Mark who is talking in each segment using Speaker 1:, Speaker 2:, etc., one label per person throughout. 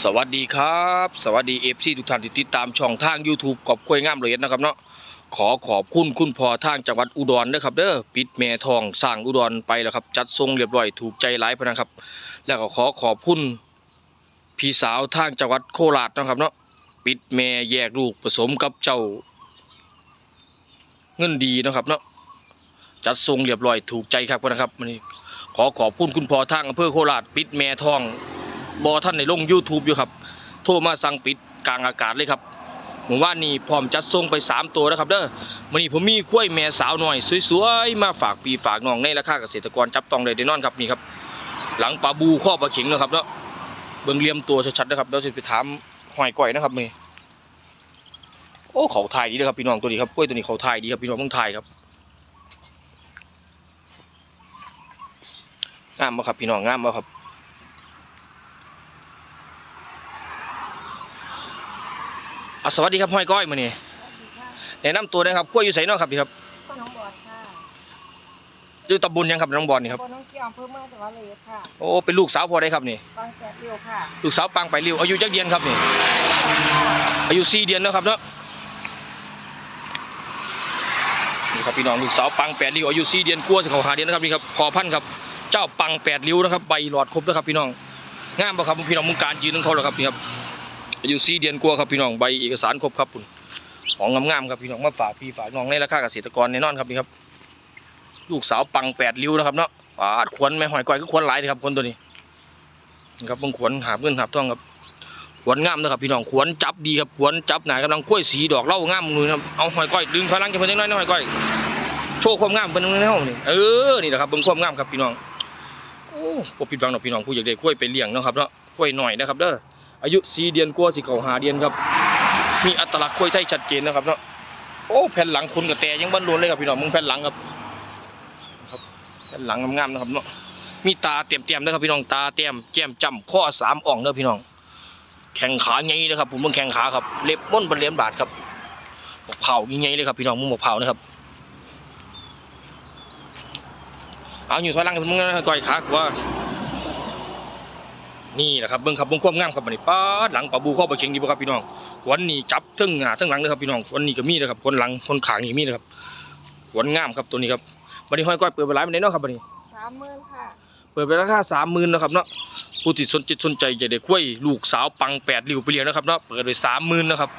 Speaker 1: สวัสดีครับ สวัสดีเอฟซีทุกท่านที่ติดตามช่องทาง YouTube กอบกล้วยงามละเอียดนะครับเนาะขอขอบคุณคุณพ่อทางจังหวัดอุดรนะครับเด้อปิดแม่ทองสร้างอุดรไปแล้วครับ จัดทรงเรียบร้อยถูกใจหลายพนนะครับ แล้วก็ขอขอบคุณพี่สาวทางจังหวัดโคราชนะครับเนาะปิดแม่แยกลูกผสมกับเจ้า เงินดีนะครับเนาะจัดทรงเรียบร้อยถูกใจครับพนนะครับวันนี้ขอขอบคุณคุณพ่อทางอำเภอโคราชปิดแม่ทอง บอท่านในลง YouTube อยู่ครับ โทรมาสั่งปิดกลางอากาศเลยครับผมว่านี่พร้อมจัดส่งไป 3 ตัวนะครับเด้อวันนี้ผมมีกล้วยแม่สาวหน่อย สวยๆ มาฝากปีฝากน้องในราคาเกษตรกรจับต้องเลยได้นอนครับนี่ครับ หลังปลาบูข้อปลาเข็งนะครับเนาะเบิ่งเลี่ยมตัวชัดๆนะครับเดี๋ยวสิไปถามหอยก่อยนะครับนี่โอ้เขาทายดีนะครับพี่น้องตัวนี้ครับกล้วยตัวนี้เขาทายดีครับพี่น้องเมืองไทยครับงามบ่ครับพี่น้องงามบ่ครับ อะสวัสดีครับห้อยก้อยมานี่แนะนำตัวนะครับกล้วยอยู่ไสเนาะครับพี่ครับ
Speaker 2: พ่อน้องบอลค่ะ
Speaker 1: อยู่ตำบลหยังครับน้องบอลนี่ครับ
Speaker 2: พ่อน้องเกี่ยวอำเภอเมืองจังหวัดเลยค่ะ
Speaker 1: โอ้เป็นลูกสาวพอได้ครับนี่
Speaker 2: บางแสนเดียวค่ะ
Speaker 1: ลูกสาวปังไปเร็วอายุจักเดือนครับนี่อายุ4เดือนเนาะครับเนาะนี่ครับพี่น้องลูกสาวปังแปดริ้วอายุ4เดือนกลัวาสิเขาหาเดือนนะครับนี่ครับพอพันธุ์ครับเจ้าปังแปดริ้วนะครับใบหลอดครบนะครับพี่น้องงามบ่ครับพี่น้องมึงการยืนของเขาแล้วครับนี่ครับ อายุ4เดือนกลัวาครับพี่น้องใบเอกสารครบครับคุณของงามๆครับพี่น้องมาฝากพี่ฝากน้องในราคาเกษตรกรแน่นอนครับนี่ครับ ลูกสาวปังแปดริ้วนะครับเนาะปาดขวนแม่หอยก้อยก็ขวนหลายเลยครับคนตัวนี้นี่ครับบางขวนหาบเงินหาบทองครับขวนงามนะครับพี่น้องขวนจับดีครับขวนจับหนากำลังกล้วยสีดอกเล่างามเลยครับเอาหอยก้อยดึงพลังกันเพิ่นจังน้อยนะหอยก้อยโชว์ความงามเพิ่นในห้องนี่เออนี่แหละครับเบิ่งความงามครับพี่น้องโอ้บ่ผิดหวังดอกพี่น้องผู้อยากได้กล้วยไปเลี้ยงเนาะครับเนาะกล้วยหน่อยนะครับเด้อ อายุ4เดือนกว่าสิเข้าเดือนครับ มีอัตลักษณ์กล้วยไทยชัดเจนนะครับเนาะโอ้แผ่นหลังคุณกับแต่ยังบรรลุเลยครับพี่น้องมึงแผ่นหลังครับด้านหลังงามๆนะครับเนาะมีตาเต็มๆนะครับพี่น้องตาเต็มแก้มจำข้อสามอ่องเด้อพี่น้อง แข้งขาใหญ่นะครับ ผมเบิ่งแข้งขาครับเล็บม้วนเป็นเหลี่ยมบาดครับหมกเผาใหญ่เลยครับพี่น้องมึงหมกเผานะครับเอาอยู่ถอยหลังมึงนะก่อยขาขวา นี่แหละครับเบิ่งครับเบิ่งความงามครับบัดนี้ป้าดหลังปลาบูเข้าไปเชียงดีบ่ครับพี่น้องขวนนี่จับเทั้งหน้าเทั้งหลังเลยครับพี่น้องขวนนี่ก็มีนะครับคนหลังคนขางนี่มีนะครับขวนงามครับตัวนี้ครับบันนี้ห้อยก้อยเปิดไปหลายมันได้เนาะครับบันนี้
Speaker 2: สามหมื่นค่ะ
Speaker 1: เปิดไปราคาสามหมื่นนะครับเนาะผู้ที่สนจิตสนใจจะได้กล้วยลูกสาวปังแปดริ้วไปเลี้ยงนะครับเนาะเปิดไปสามหมื่นนะครับ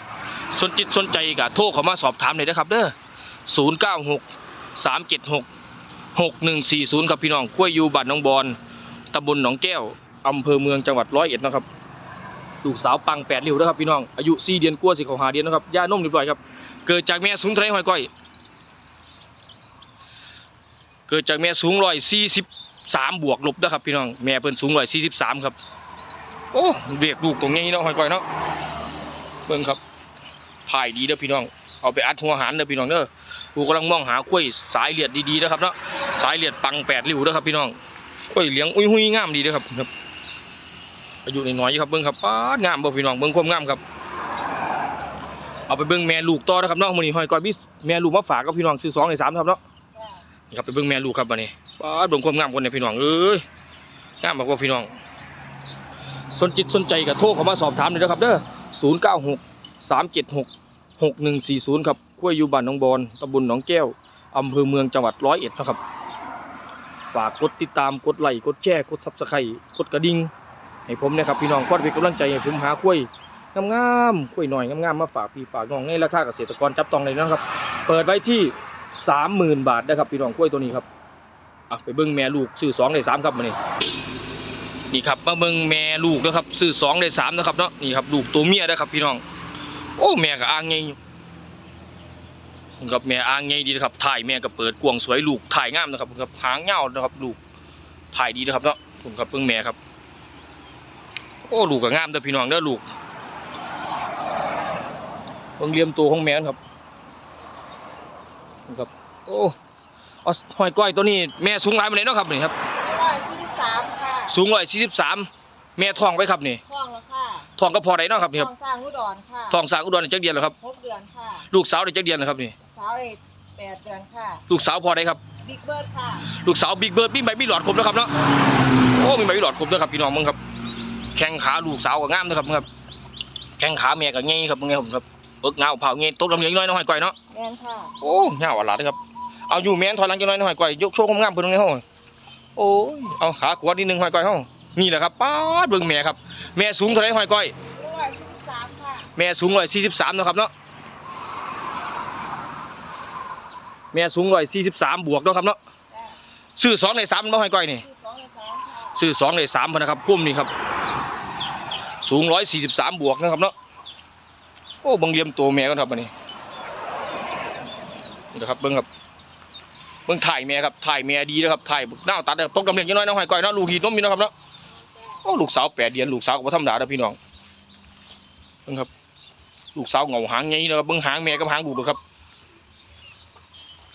Speaker 1: สนจิตสนใจก็โทรเข้ามาสอบถามเลยนะครับเด้อศูนย์เก้าหกสามเจ็ดหกหกหนึ่งสี่ศูนย์ครับพี่น้องกล้วยอยู่บ้านหน้องบอนตำบลหนองแก้ว อำเภอเมืองจังหวัดร้อยเอ็ดนะครับลูกสาวปังแปดริ้วนะครับพี่น้องอายุสี่เดือนกว่าสิเขาหาเดือนนะครับย่านมเรียบร้อยครับเกิดจากแม่สูงเท่าไหรหอยก้อย เกิดจากแม่สูงร้อยสี่สิบสามบวกลบนะครับพี่น้องแม่เพิ่นสูงร้อยสี่สิบสามครับโอ้เรียกลูกตรงนี้เนาะหอยก้อยเนาะเบิ่งครับถ่ายดีเด้อพี่น้องเอาไปอัดหัวหารเด้อพี่น้องเด้อลูกกำลังมองหากล้วยสายเลียดดีๆนะครับเนาะสายเลียดปังแปดริ้วเด้อครับพี่น้องกล้วยเลี้ยงอุ้ยหุยงามดีเด้อครับครับ อายุน้อยๆอยู่ครับเบิ่งครับป้างามบ่พี่น้องเบิ่งความงามครับ เอาไปเบิ่งแม่ลูกต่อนะครับเนาะมื้อนี้หอยก้อยมีแม่ลูกมาฝากกับพี่น้องซื้อสองให้สามครับเนาะนี่ครับไปเบิ่งแม่ลูกครับบัดนี้ป้าดเบิ่งความงามคนเนี่ยพี่น้องเอ้ยงามมากว่าพี่น้อง สนจิตสนใจก็โทรเข้ามาสอบถามเลยนะครับเด้อ096 376 6140ครับกล้วยอยู่บ้านหนองบอนตำบลหนองแก้วอำเภอเมืองจังหวัดร้อยเอ็ดนะครับ ฝากกดติดตามกดไลค์กดแชร์กดซับสไครต์กดกระดิ่ง ให้ผมนะครับพี่น้องควอเป็นกำลังใจให้ผมหากล้วยงามๆกล้วยหน่อยงามๆมาฝากพี่ฝากน้องในราคาเกษตรกรจับต้องเลยนะครับ เปิดไว้ที่สามหมื่นบาทนะครับพี่น้องกล้วยตัวนี้ครับอะไปเบิ้งแม่ลูกซื้อสองได้สามครับมานี่นี่ครับมาเบิ้งแม่ลูกนะครับซื้อสองได้สามนะครับเนาะนี่ครับลูกตัวเมียนะครับพี่น้อง โอ้แม่ก็อ่างไงครับแม่อ่างไงดีนะครับถ่ายแม่ก็เปิดกวางสวยลูกถ่ายงามนะครับครับหางเงานะครับลูกถ่ายดีนะครับเนาะผมครับเบิ้งแม่ครับ อ้ลูกก็งามเด้อพี่น้องเด้อลูกเบิ้งเหลี่ยมตัวของแม่นะครับครับโอ้เอาหอยก้อยตัวนี้แม่สูงหลายปานใดเนาะครับนี่ครับ
Speaker 2: ร้อยสี่สิบสามค่ะ
Speaker 1: สูงร้อยสี่สิบสามแม่ท้องไว้ครับนี่
Speaker 2: ท้องแล้วค่ะ
Speaker 1: ท้องก็พอได้เนาะครับนี่
Speaker 2: ท้
Speaker 1: ค
Speaker 2: อ
Speaker 1: รับ
Speaker 2: งสร้างอุดรค่ะ
Speaker 1: ท้องสร้างอุดรได้จักเดือนแล้วครับ
Speaker 2: หกเดือนค่ะ
Speaker 1: ลูกสาวได้จักเดือนแล้วครับนี่
Speaker 2: สาวเอกแปดเดือนค่ะ
Speaker 1: ลูกสาวพอได้ครับ
Speaker 2: บิ๊กเบิร์ดค่ะ
Speaker 1: ลูกสาวบิ๊กเบิร์ดมีใบมีหลอดครบแล้วครับเนาะโอ้มีใบมีหลอดครบแล้วครับพี่น้องมึงครับ แข้งขาลูกสาวก็งามนะครับครับแข้งขาแม่ก็เงี้ยครับเงี้ยผมครับเอิกเงาเผาเงี้ยตกลำเลียงน้อยน้อยก่อยเนาะ
Speaker 2: แม่นค่ะ
Speaker 1: โอ้เงาอะไรครับเอาอยู่แม่นถอยหลังจังน้อยน้อยก่อยยกโชว์งามๆเพิ่นตรงนี้เฮาโอ้ยเอาขาขวานิดนึงหอยก่อยเฮานี่แหละครับป๊าดเบิ่งแม่ครับ แม่สูงเท่าไหร่หอยก่อย
Speaker 2: ร้อยสี่สิบสามค่ะ
Speaker 1: แม่สูง143นะครับเนาะแม่สูง143บวกเนาะครับเนาะ
Speaker 2: จ้า
Speaker 1: ซื้อ2ใน3บ่หอยก่อยนี่
Speaker 2: ที่สองในสามค่ะ
Speaker 1: ซื้อ2ใน3พุ่นนะครับพุ่มนี่ครับ สูง143บวกนะครับเนาะโอ้บังเลียมตัวแม่กันครับอันนี้นี่นะครับเบิ่งครับเบิ่งถ่ายแม่ครับถ่ายแม่ดีนะครับถ่ายหน้าตัดนะครับตกดำเลียงจังน้อยเนาะหอยก่อยเนาะลูกหีดนมอยู่เนะครับเนาะโอ้ลูกสาวแปดเดือนลูกสาวก็บ่ธรรมดาเด้อพี่น้องเบิ่งครับ ลูกสาวเงาหางใหญ่นะครับเบิ่งหางแม่กับหางลูกดูครับ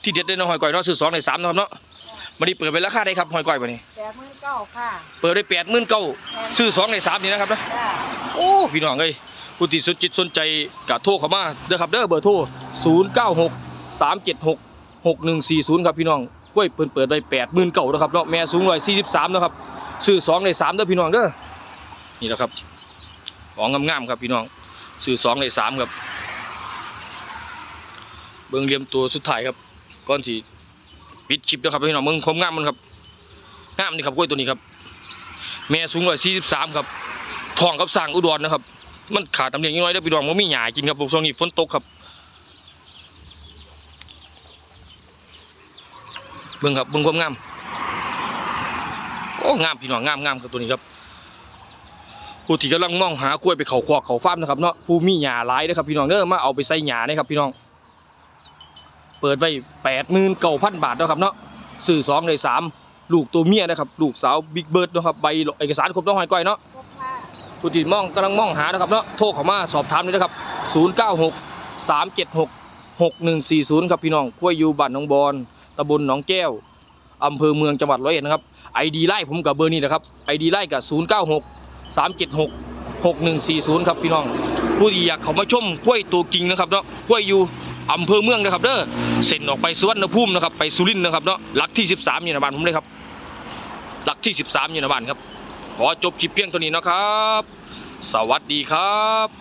Speaker 1: ที่เด็ดได้เนาะหอยก่อยเนาะซื้อสองในสามนะครับเนาะ มันนี้เปิดไปราคาได้ครับหอยก่อยบัดนี้
Speaker 2: แปดหมื่นเก้าค่ะ
Speaker 1: เปิดได้แปดหมื่นเก้า
Speaker 2: แม่น
Speaker 1: ซื้อสองในสามนี่นะครับนะ
Speaker 2: จ้า
Speaker 1: โอ้พี่น้องเอ้ยผู้ที่สนจิตสนใจกะโทรเข้ามาเด้อครับเด้อเบอร์โทร0 9 6 3 7 6 6 1 4 0ครับพี่น้องกล้วยเปิดเปิดไว้แปดหมื่นเก้านะครับเนาะแม่สูงร้อยสี่สิบสามนะครับซื้อสองในสามเด้อพี่น้องเด้อนี่แหละครับของงามๆครับพี่น้องซื้อสองในสามครับเบิ่งเหลี่ยมตัวสุดท้ายครับก่อนที่ ปิดชิปนะครับพี่น้องเบิ่งคมงามมันครับงามนี่ครับกล้วยตัวนี้ครับ แม่สูงร้อยสี่สิบสามครับทองกับสร้างอุดรนะครับ มันขาดตำเนียงน้อยเด้อพี่น้องมันมีหญ้ากินครับช่วงนี้ฝนตกครับเบิ่งครับเบิ่งความงามโอ้งามพี่น้องงามงามครับตัวนี้ครับผู้ที่กำลังมองหากล้วยไปเขาควอกเขาฟ้าร์มนะครับเนาะผู้มีหญ้าหลายนะครับพี่น้องเด้อมาเอาไปใส่หญ้านะครับพี่น้อง เปิดไว้แปดหมื่นเก้าพันบาทนะครับเนาะซื้อสองเลยสามลูกตัวเมียนะครับลูกสาวบิ๊กเบิร์ดนะครับใบเอกสารครบต้องหอยก้อยเนาะ
Speaker 2: ครบค่ะ
Speaker 1: ผู้ที่มองกำลังมองหานะครับเนาะโทรเข้ามาสอบถามเลยนะครับ 096 376 6140 ครับพี่น้องกล้วยอยู่บ้านหนองบอนตำบลหนองแก้วอำเภอเมืองจังหวัดร้อยเอ็ดนะครับไอดีไล่ผมกับเบอร์นี้นะครับไอดีไล่กับ 096 376 6140 ครับพี่น้องผู้ที่อยากเข้ามาชมกล้วยตัวกิ่งนะครับเนาะกล้วยอยู่ อำเภอเมืองนะครับเด้อเส้นออกไปสุวรรณภูมินะครับไปสุรินทร์นะครับเนาะหลักที่ 13อยู่ในบ้านผมเลยครับหลักที่ 13อยู่ในบ้านครับ ขอจบคลิปเพียงเท่านี้นะครับ สวัสดีครับ